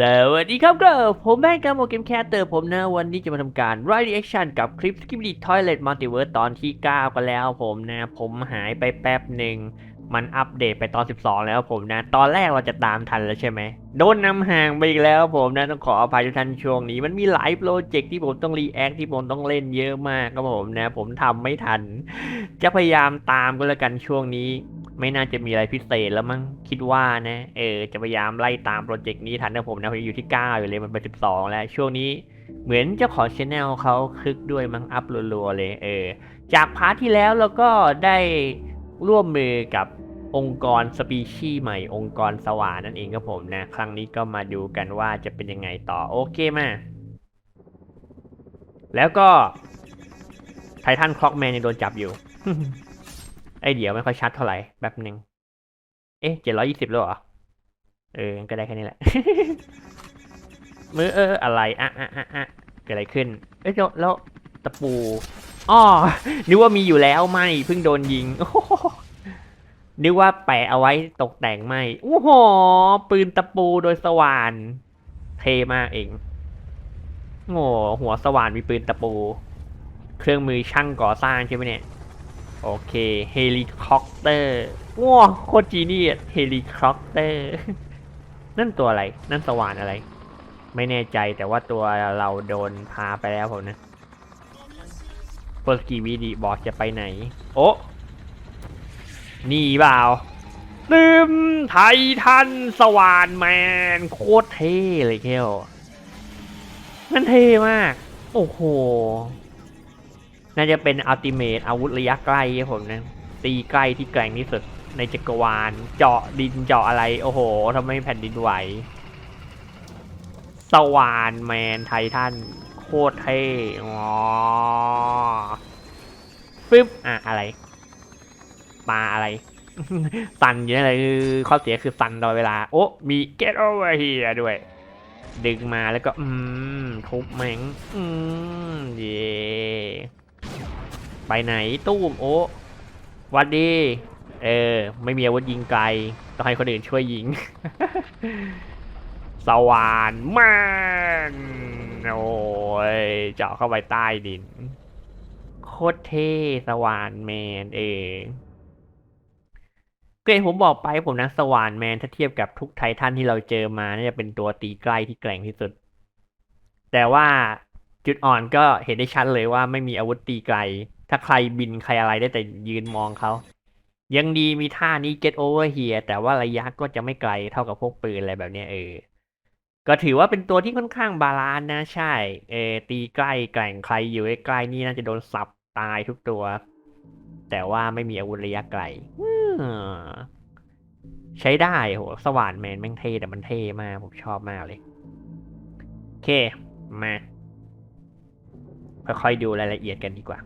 สวัสดีครับก็ผมแม่กามโมเกมแคสเตอร์ผมนะ วันนี้จะมาทำการรีแอคชั่นกับคลิป s k i p ดี Toilet Multiverse ตอนที่ 9 กันแล้วผมนะ ผมหายไปแป๊บหนึ่ง มันอัปเดตไปตอน 12 แล้วผมนะ ตอนแรกเราจะตามทันแล้วใช่ไหม โดนนำห่างไปอีกแล้วผมนะ ต้องขออภัยทุกท่านช่วงนี้ มันมีหลายโปรเจกต์ที่ผมต้องรีแอคที่ผมต้องเล่นเยอะมากครับผมนะ ผมทำไม่ทัน จะพยายามตามก็แล้วกันช่วงนี้ ไม่น่าจะมีอะไรพิเศษแล้วมั้งคิดว่านะเออจะพยายามไล่ตามโปรเจกต์นี้ทันนะผมนะผมอยู่ที่9อยู่เลยมันเป็น12 แล้ว ช่วงนี้เหมือนเจ้าของช anel เขาคึกด้วยมั้งอัพรัวๆเลยเออจากพาร์ทที่แล้วเราก็ได้ร่วมมือกับองค์กรสปีชีใหม่ องค์กรสว่านนั่นเองครับผมนะ ครั้งนี้ก็มาดูกันว่าจะเป็นยังไงต่อโอเคมาแล้วก็ไททันคล็อกแมนยังโดนจับอยู่ ไอเดี๋ยวไม่ค่อยชัดเท่าไหร่แป๊บหนึ่ง เอ๊ะเจ็ดร้อยยี่สิบแล้วเหรอ เออ ก็ได้แค่นี้แหละ มือเออ อะไร อะอะอะอะเกิดอะไรขึ้น เอ้ยแล้วแล้วตะปูอ้อนึกว่ามีอยู่แล้วไม่ เพิ่งโดนยิง นึกว่าแปะเอาไว้ตกแต่งไม่ โอ้โห ปืนตะปูโดยสว่าน เทมากเอง โง่หัวสว่านมีปืนตะปู เครื่องมือช่างก่อสร้างใช่ไหมเนี่ย โอเคเฮลิคอปเตอร์ว้าโคตรจีนี่เฮลิคอปเตอร์ นั่นตัวอะไร นั่นสว่านอะไร ไม่แน่ใจแต่ว่าตัวเราโดนพาไปแล้วผมนะโปรสกีวีดีบอกจะไปไหน โอ้นี่เปล่าลืมไททันสว่านแมน โคตรเท่เลยเคียวมันเท่มาก โอ้โห น่าจะเป็นอัลติเมทอาวุธระยะใกล้ครับผมนะตีใกล้ที่แกร่งที่สุดในจักรวาล เจาะดินเจาะอะไร โอ้โหทำไมแผ่นดินไหวสวานแมนไททันโคตรเท่อ๋อปึ๊บอะอะไรปลาอะไร สันอยู่นั่นเลยคือข้อเสียคือสันตลอดเวลา โอ้มี get over here ด้วย ดึงมาแล้วก็ อืม ทุบแมงอืม เย่ ไปไหนตู้มโอ้วัดดี เออ ไม่มีอาวุธยิงไกล ต้องให้คนอื่นช่วยยิง สว่านแมนโอ้ย เจาะเข้าไปใต้ดิน โคตรเท่สว่านแมนเองก็ผมบอกไปผมนะสว่านแมนถ้าเทียบกับทุกไททันที่เราเจอมาน่าจะเป็นตัวตีใกล้ที่แกร่งที่สุด แต่ว่าจุดอ่อนก็เห็นได้ชัดเลยว่าไม่มีอาวุธตีไกล ถ้าใครบินใครอะไรได้แต่ยืนมองเขายังดีมีท่านี้ get over here แต่ว่าระยะก็จะไม่ไกลเท่ากับพวกปืนอะไรแบบนี้เออ ก็ถือว่าเป็นตัวที่ค่อนข้างบาลานซ์นะใช่ เออตีใกล้แกร่งใครอยู่ใกล้นี่น่าจะโดนสับตายทุกตัว แต่ว่าไม่มีอาวุธระยะไกลใช้ได้โหสว่านแมนแม่งเท่แต่มันเท่มาก ผมชอบมากเลย โอเค มาค่อยๆดูรายละเอียดกันดีกว่า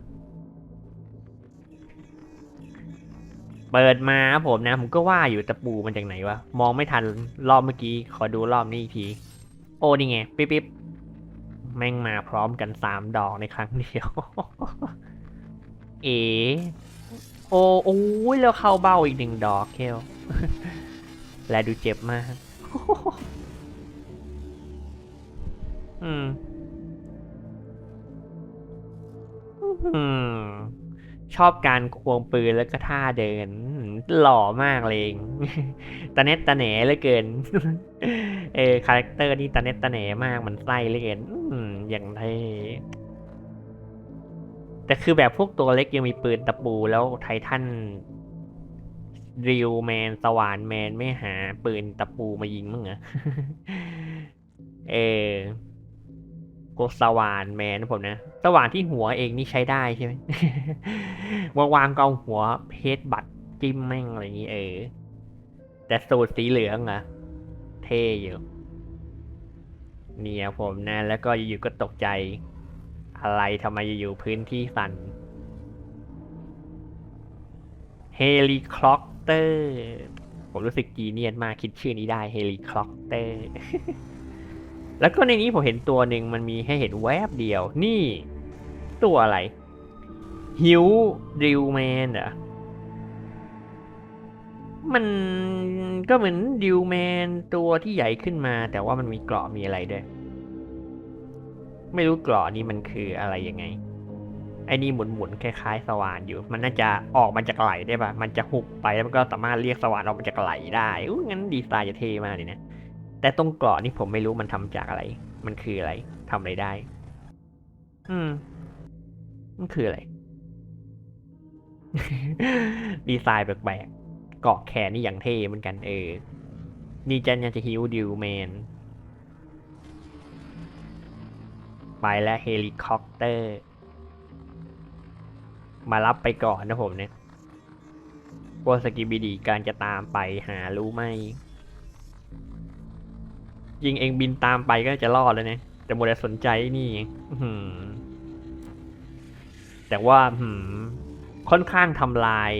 เปิดมาครับผมนะ ผมก็ว่าอยู่ตะปูมันจากไหนวะ มองไม่ทันรอบเมื่อกี้ ขอดูรอบนี้อีกที โอ้นี่ไง ปิ๊บปิ๊บแม่งมาพร้อมกันสามดอกในครั้งเดียว เอ โอ้โอ้ยแล้วเข้าเบ้าอีกหนึ่งดอกเคลและดูเจ็บมาก อืม อืม ชอบการควงปืนแล้วก็ท่าเดิน หล่อมากเลยตาเน็ตตาแหนเหลือเกิน เออคาแรคเตอร์นี่ตาเน็ตตาแหนมากมันไส้เหลือเกินอย่างเท่แต่คือแบบพวกตัวเล็กยังมีปืนตะปูแล้วไททันริวแมนสวานแมนไม่หาปืนตะปูมายิงมั้งเหรอเออ วกสว่านแมนนะผมนะ สว่านที่หัวเองนี่ใช้ได้ใช่ไหมวางวางๆก็เอาหัวเพชรบัตรจิ้มแม่งอะไรอย่างนี้เออ แต่สูตรสีเหลืองอะเท่อยู่เนี่ยผมนะ แล้วก็อยู่ๆก็ตกใจ อะไรทำไมอยู่ๆพื้นที่สั่นเฮลิคอปเตอร์ ผมรู้สึกจีเนียนมากคิดชื่อนี้ได้เฮลิคอปเตอร์ แล้วก็ในนี้ผมเห็นตัวหนึ่งมันมีให้เห็นแวบเดียว นี่ ตัวอะไรฮิวดิวแมนเหรอมันก็เหมือนดิวแมนตัวที่ใหญ่ขึ้นมา แต่ว่ามันมีเกราะมีอะไรด้วย ไม่รู้เกราะนี้มันคืออะไรยังไง ไอ้นี่หมุนๆคล้ายๆ สว่านอยู่ มันน่าจะออกมาจากไหลได้ปะมันจะหุบไปแล้วมันก็สามารถเรียกสว่านออกมาจากไหลได้อู้งั้นดีไซน์จะเท่มากเลยนะ แต่ตรงเกราะนี่ผมไม่รู้มันทำจากอะไร มันคืออะไรทำอะไรได้ อืม มันคืออะไร ดีไซน์แปลกๆ เกาะแขนนี่อย่างเท่เหมือนกันเออ นี่จันยังจะฮิวดิวแมน ไปแล้วเฮลิคอปเตอร์ มารับไปก่อนนะผมเนี่ยพวกสกิบิดีการจะตามไปหารู้ไหม ยิงเองบินตามไปก็จะรอดแล้วเนี่ยแต่โมเดลสนใจนี่แต่ว่าค่อนข้างทำลาย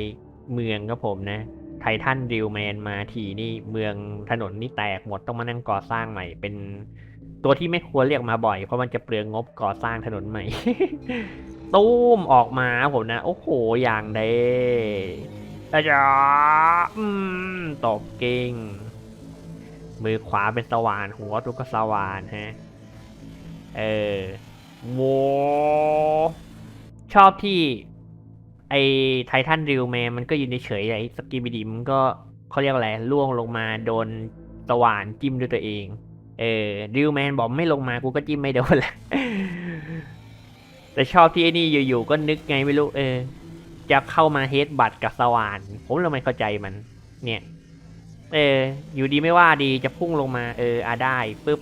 เมืองครับผมนะไททันดิวแมนมาทีนี่เมืองถนนนี่แตกหมดต้องมานั่งก่อสร้างใหม่ เป็นตัวที่ไม่ควรเรียกมาบ่อย เพราะมันจะเปลืองงบก่อสร้างถนนใหม่ตู้มออกมาผมนะ โอ้โห อย่างเด้อาจารย์อืมตบเก่ง มือขวาเป็นสว่าน หัวตัวก็สว่านฮะ เออโวชอบที่ ไอไททันริวแมนมันก็ยืนเฉยไอสกีบิดีมันก็เขาเรียกอะไรล่วงลงมาโดนสว่านจิ้มด้วยตัวเอง เออริวแมนบอกไม่ลงมากูก็จิ้มไม่โดนแหละแต่ชอบที่ไอ้นี่อยู่ๆก็นึกไงไม่รู้เออ จะเข้ามาเฮดบัตกับสว่าน ผมเลยไม่เข้าใจมัน เนี่ย เออ อยู่ดีไม่ว่าดีจะพุ่งลงมาเอออาได้ปุ๊บ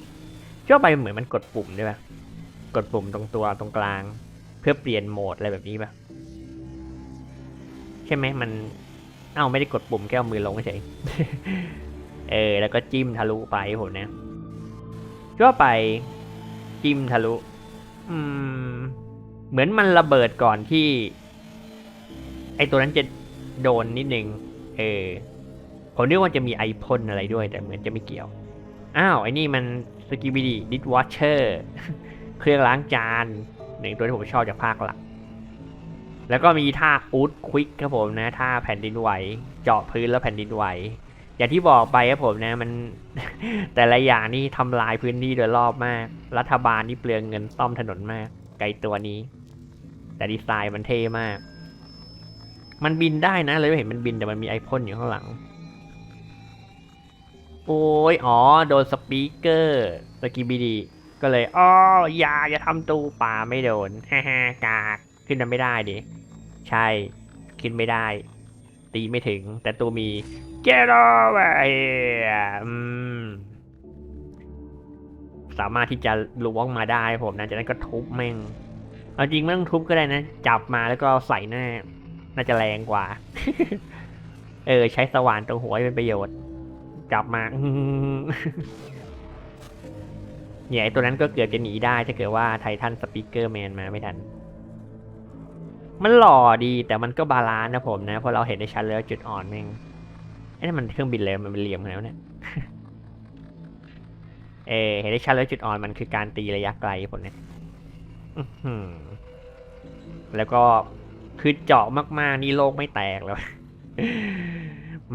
ช่วไปเหมือนมันกดปุ่มด้วยปะกดปุ่มตรงตัวตรงกลาง เพื่อเปลี่ยนโหมดอะไรแบบนี้ปะใช่ไหมมันเอ้าไม่ได้กดปุ่มแค่เอามือลงเฉยเออ แล้วก็จิ้มทะลุไปผมนะช่วไปจิ้มทะลุ อืม เหมือนมันระเบิดก่อนที่ ไอตัวนั้นจะโดนนิดนึง เออ ผมนึกว่าจะมีไอพ่นอะไรด้วย แต่เหมือนจะไม่เกี่ยว อ้าวไอ้นี่มันสกิบิดีดิสวอชเชอร์เครื่องล้างจานหนึ่งตัวที่ผมชอบจากภาคหลัก แล้วก็มีท่าอูดควิกครับผมนะท่าแผ่นดินไหว เจาะพื้นแล้วแผ่นดินไหว อย่างที่บอกไปครับผมนะมันแต่ละอย่างนี่ทำลายพื้นที่โดยรอบมาก รัฐบาลนี่เปลืองเงินซ่อมถนนมาก ไกลตัวนี้ แต่ดีไซน์มันเท่มาก มันบินได้นะเลยไม่เห็นมันบินแต่มันมีไอพ่นอยู่ข้างหลัง โอ้ย อ๋อ โดนสปีกเกอร์สกิบิดี ก็เลยอ๋ออย่าอย่าทำตูป่าไม่โดนฮ่าฮ่ากากขึ้นมาไม่ได้ดิ ใช่ ขึ้นไม่ได้ ตีไม่ถึง แต่ตัวมี get over here อืมสามารถที่จะล้วงมาได้ผมนะจากนั้นก็ทุบแม่งเอาจริงไม่ต้องทุบก็ได้นะ จับมาแล้วก็ใส่หน้า น่าจะแรงกว่า เออ ใช้สว่านตรงหัวให้เป็นประโยชน์ จับมาเนี่ยไอตัวนั้นก็เกือบจะหนีได้ถ้าเกิดว่าไททันสปีกเกอร์แมนมาไม่ทัน มันหล่อดีแต่มันก็บาลานซ์นะผมนะเพราะเราเห็นในชั้นแล้วจุดอ่อนแม่งไอ้นั่มันเครื่องบินเลยมันเป็นเหลี่ยมขนาดนั้นเนี่ยเอเห็นได้ชัดแล้วจุดอ่อนมันคือการตีระยะไกลผมเนี่ยแล้วก็คือเจาะมากๆนี่โลกไม่แตกแล้ว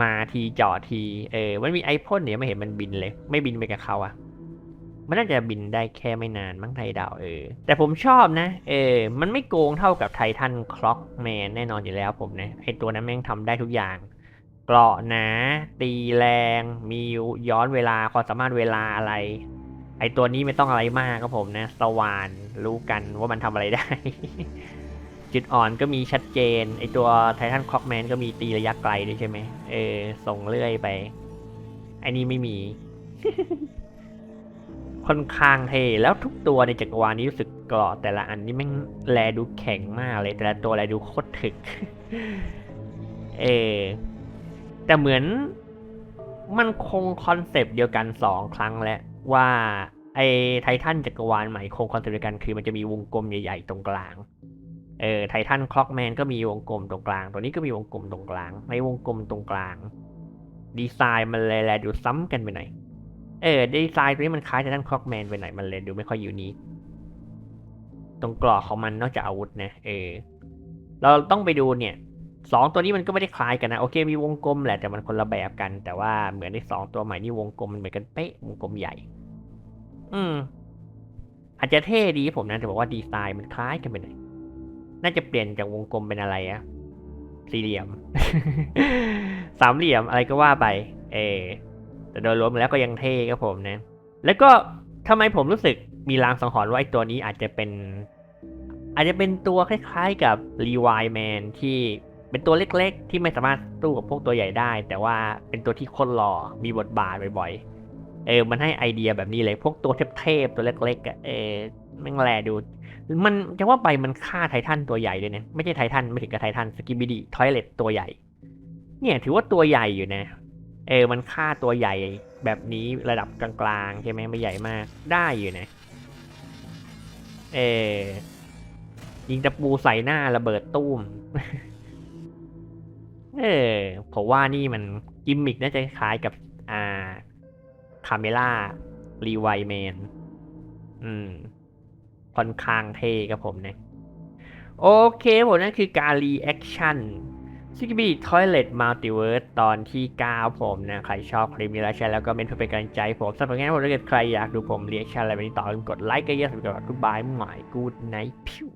มาทีเจาะที เออ มันมีไอพ่นเนี่ยไม่เห็นมันบินเลย ไม่บินไปกับเขาอะมันน่าจะบินได้แค่ไม่นานมั้งไทดาวเออ แต่ผมชอบนะ เออ มันไม่โกงเท่ากับไททันคล็อกแมนแน่นอนอยู่แล้วผมนะไอตัวนั้นแม่งทำได้ทุกอย่างเกราะหนา ตีแรง มีย้อนเวลาความสามารถเวลาอะไร ไอตัวนี้ไม่ต้องอะไรมากครับผมนะ สวานรู้กันว่ามันทำอะไรได้ จุดอ่อนก็มีชัดเจน ไอตัวไททันคล็อกแมนก็มีตีระยะไกลด้วยใช่ไหม เออ ส่งเลื่อยไปไอนี้ไม่มี ค่อนข้างเทแล้วทุกตัวในจักรวาลนี้รู้สึกกราะแต่ละอันนี่แม่งแลดูแข็งมากเลย แต่ละตัวแลดูโคตรถึก เออ แต่เหมือนมันคงคอนเซปต์เดียวกันสองครั้งแล้วว่าไอไททันจักรวาลใหม่คงคอนเซปต์เดียวกันคือมันจะมีวงกลมใหญ่ ๆ ตรงกลาง เออไททันคล็อกแมนก็มีวงกลมตรงกลาง ตัวนี้ก็มีวงกลมตรงกลาง ในวงกลมตรงกลาง ดีไซน์มันเลยแลดูซ้ำกันไปหน่อย เออ ดีไซน์ตัวนี้มันคล้ายไททันคล็อกแมนไปหน่อย มันเลยดูไม่ค่อยยูนิคตรงกรอบของมันนอกจากอาวุธนะ เออ เราต้องไปดูเนี่ยสองตัวนี้มันก็ไม่ได้คล้ายกันนะ โอเค มีวงกลมแหละ แต่มันคนละแบบกัน แต่ว่าเหมือนในสองตัวใหม่นี่วงกลมมันเหมือนกันเป๊ะ วงกลมใหญ่ อืม อาจจะเท่ดีผมนะ แต่บอกว่าดีไซน์มันคล้ายกันไปหน่อย น่าจะเปลี่ยนจากวงกลมเป็นอะไรอะสี่เหลี่ยม สามเหลี่ยมอะไรก็ว่าไป เออแต่โดยรวมแล้วก็ยังเท่ครับผมนะ แล้วก็ทำไมผมรู้สึกมีลางสังหรณ์ว่าไอ้ตัวนี้อาจจะเป็น อาจจะเป็นตัวคล้ายๆกับรีวายแมนที่เป็นตัวเล็กๆ ที่ไม่สามารถสู้กับพวกตัวใหญ่ได้ แต่ว่าเป็นตัวที่คนหล่อมีบทบาทบ่อยๆ เออ มันให้ไอเดียแบบนี้เลย พวกตัวเทพๆตัวเล็กๆอะเออ แม่งแลดูมันจะว่าไปมันฆ่าไททันตัวใหญ่เลยเนี่ยไม่ใช่ไททันไม่ถึงกับไททันสกิบิดีทอยเลตตัวใหญ่ เนี่ยถือว่าตัวใหญ่อยู่นะ เออมันฆ่าตัวใหญ่แบบนี้ระดับกลางๆใช่ไหมไม่ใหญ่มากได้อยู่นะ เออยิงตะปูใส่หน้าระเบิดตุ้ม เออผมว่านี่มันกิมมิกน่าจะคล้ายกับอ่าคาเมล่ารีไวแมนอืม ค่อนข้างเท่ครับผมเนี่ยโอเคผมนั่นคือการรีแอคชั่นซิกบี้ทอยเลตมัลติเวิร์สตอนที่ 9 ผมนะ ใครชอบคลิปนี้แล้วใช่แล้วก็เมนเพื่อเป็นกำลังใจผมสำหรับงั้นผมถ้าเกิดใครอยากดูผมรีแอคชั่นอะไรแบบนี้ต่อ กดไลค์ก็เยอะสำหรับทุกบายหมายกูดไนท์พิว